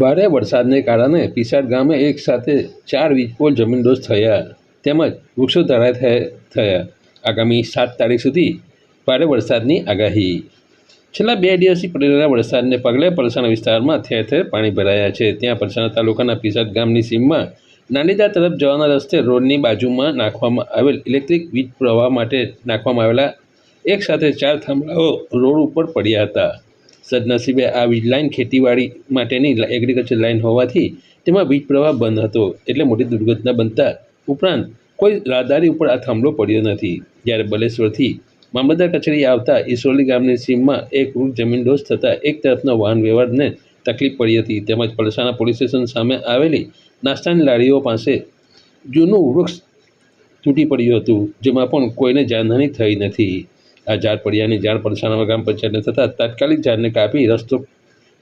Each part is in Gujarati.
ભારે વરસાદને કારણે પિસાડ ગામે એક સાથે ચાર વીજપોલ જમીનદોસ્ત થયા તેમજ વૃક્ષો ધરાય થયા આગામી સાત તારીખ સુધી ભારે વરસાદની આગાહી. છેલ્લા બે દિવસથી પડી રહેલા વરસાદને પગલે પલસાણા વિસ્તારમાં ઠેર ઠેર પાણી ભરાયા છે. ત્યાં પલસાણા તાલુકાના પીસાદ ગામની સીમમાં નાનીદા તરફ જવાના રસ્તે રોડની બાજુમાં નાખવામાં આવેલ ઇલેક્ટ્રિક વીજ પ્રવાહ માટે નાખવામાં આવેલા એક સાથે ચાર થાંભલાઓ રોડ ઉપર પડ્યા હતા. સદનસીબે આ વીજ લાઇન ખેતીવાડી માટેની એગ્રીકલ્ચર લાઇન હોવાથી તેમાં વીજ પ્રવાહ બંધ હતો. એટલે મોટી દુર્ઘટના બનતા ઉપરાંત કોઈ રાહદારી ઉપર આ થાંભલો પડ્યો નથી. જ્યારે બલેશ્વરથી મામલતદાર કચેરી આવતા ઈસરોલી ગામની સીમમાં એક વૃક્ષ જમીનદોસ્ત થતાં એક તરફના વાહન વ્યવહારને તકલીફ પડી હતી. તેમજ પલસાણા પોલીસ સ્ટેશન સામે આવેલી નાસ્તાની લારીઓ પાસે જૂનું વૃક્ષ તૂટી પડ્યું હતું, જેમાં પણ કોઈને જાનહાની થઈ નથી. આ ઝાડ પડ્યાની જાણ પલસાણા ગ્રામ પંચાયતને થતાં તાત્કાલિક ઝાડને કાપી રસ્તો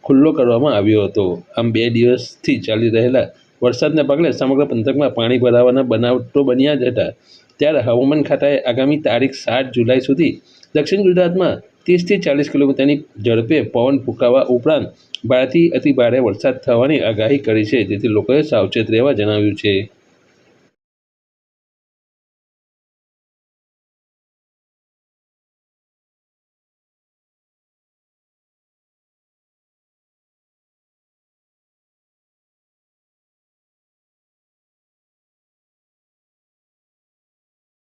ખુલ્લો કરવામાં આવ્યો હતો. આમ બે દિવસથી ચાલી રહેલા વરસાદને પગલે સમગ્ર પંથકમાં પાણી ભરાવાના બનાવટો બન્યા જ હતા. ત્યારે હવામાન ખાતાએ આગામી તારીખ સાત જુલાઈ સુધી દક્ષિણ ગુજરાતમાં ત્રીસથી ચાલીસ કિલોમીટરની ઝડપે પવન ફૂંકાવા ઉપરાંત ભારેથી અતિ ભારે વરસાદ થવાની આગાહી કરી છે. જેથી લોકોએ સાવચેત રહેવા જણાવ્યું છે.